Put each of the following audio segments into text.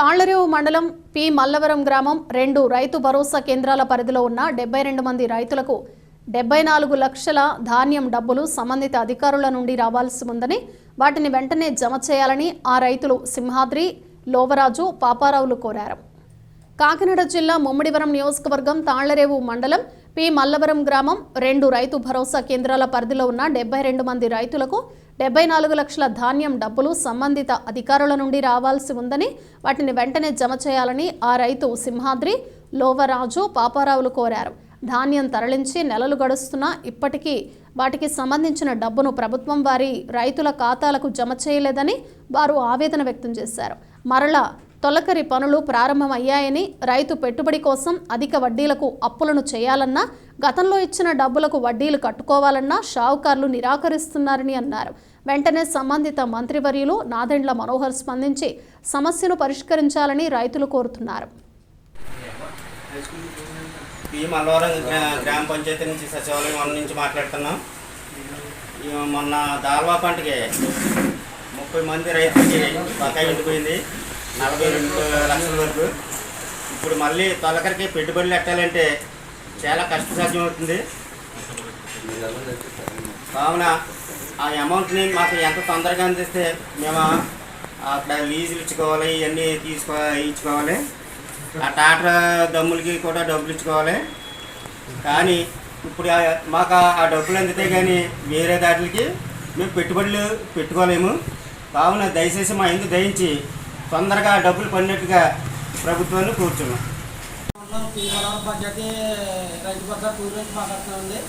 తాళ్ళరేవు మండలం పి. మల్లవరం గ్రామం రెండు రైతు భరోసా కేంద్రాల పరిధిలో ఉన్న డెబ్బై రెండు మంది రైతులకు డెబ్బై నాలుగు లక్షల ధాన్యం డబ్బులు సంబంధిత అధికారుల నుండి రావాల్సి ఉందని వాటిని వెంటనే జమ చేయాలని ఆ రైతులు సింహాద్రి లోవరాజు పాపారావులు కోరారు. కాకినాడ జిల్లా ముమ్మిడివరం నియోజకవర్గం తాళ్ళరేవు మండలం పి. మల్లవరం గ్రామం రెండు రైతు భరోసా కేంద్రాల పరిధిలో ఉన్న డెబ్బై రెండు మంది రైతులకు డెబ్బై నాలుగు లక్షల ధాన్యం డబ్బులు సంబంధిత అధికారుల నుండి రావాల్సి ఉందని వాటిని వెంటనే జమ చేయాలని ఆ రైతు సింహాద్రి లోవరాజు పాపారావులు కోరారు. ధాన్యం తరలించి నెలలు గడుస్తున్నా ఇప్పటికీ వాటికి సంబంధించిన డబ్బును ప్రభుత్వం వారి రైతుల ఖాతాలకు జమ చేయలేదని వారు ఆవేదన వ్యక్తం చేశారు. మరలా తొలకరి పనులు ప్రారంభమయ్యాయని రైతు పెట్టుబడి కోసం అధిక వడ్డీలకు అప్పులను చేయాలన్నా గతంలో ఇచ్చిన డబ్బులకు వడ్డీలు కట్టుకోవాలన్నా షావుకార్లు నిరాకరిస్తున్నారని అన్నారు. వెంటనే సంబంధిత మంత్రివర్యులు నాదెండ్ల మనోహర్ స్పందించి సమస్యను పరిష్కరించాలని రైతులు కోరుతున్నారు. మల్లవరం గ్రామ పంచాయతీ నుంచి సచివాలయం వన్ నుంచి మాట్లాడుతున్నాం. మొన్న దాల్వా పంటకి ముప్పై మంది రైతులకి బకాయి ఉండిపోయింది. నలభై రెండు లక్షల వరకు. ఇప్పుడు మళ్ళీ తొలకరికి పెట్టుబడులు పెట్టాలంటే చాలా కష్టసాధ్యం అవుతుంది. కావున ఆ అమౌంట్ని మాకు ఎంత తొందరగా అందిస్తే మేము అక్కడ లీజులు ఇచ్చుకోవాలి ఇవన్నీ తీసుకో ఇచ్చుకోవాలి. ఆ టాటా దమ్ములకి కూడా డబ్బులు ఇచ్చుకోవాలి. కానీ ఇప్పుడు మాకు ఆ- ఆ డబ్బులు అందితే కానీ వేరే దాటికి మేము పెట్టుబడులు పెట్టుకోలేము. కావున దయచేసి మా ఇందు దయించి తొందరగా డబ్బులు పడినట్టుగా ప్రభుత్వాన్ని కూర్చున్నాం మండలం పంచాయతీ రైతు బజార్ టూర్ నుంచి మాట్లాడుతున్నామండి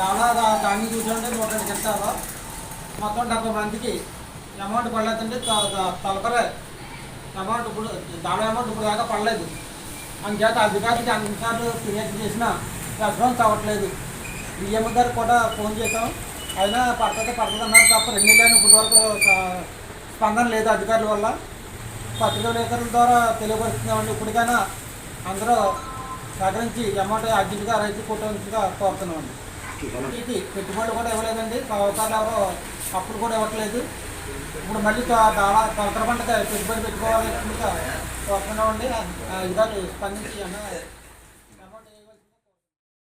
దాదాపు దాన్ని చూసుకుంటే నూట రెండు మొత్తం డెబ్బై మందికి అమౌంట్ పడలేదండి తలపరే. అమౌంట్ ఇప్పుడు దాని అమౌంట్ ఇప్పుడు దాకా పడలేదు. అందుచేత అధికారికి అన్నిసార్లు ఫిర్యాదు చేసినా రెస్పాన్స్ అవ్వట్లేదు. బిఎం గారికి కూడా ఫోన్ చేసాం అయినా పడుతుంది పడుతుంది అన్నారు తప్ప రెండు నెలలు ఇప్పటి వరకు స్పందన లేదు అధికారుల వల్ల. పత్రికా విలేకరుల ద్వారా తెలియపరుస్తున్నామండి. ఇప్పటికైనా అందరూ సహకరించి అమౌంట్ అర్జెంటుగా రైతు కూటమిగా కోరుతున్నామండి. ఇది పెట్టుబడులు కూడా ఇవ్వలేదండి. సహకారులు ఎవరో అప్పులు కూడా ఇవ్వట్లేదు. ఇప్పుడు మళ్ళీ చాలా తొలకర పంటగా పెట్టుబడి పెట్టుకోవాలి కోరుతున్నామండి. అధికారులు స్పందించి అన్న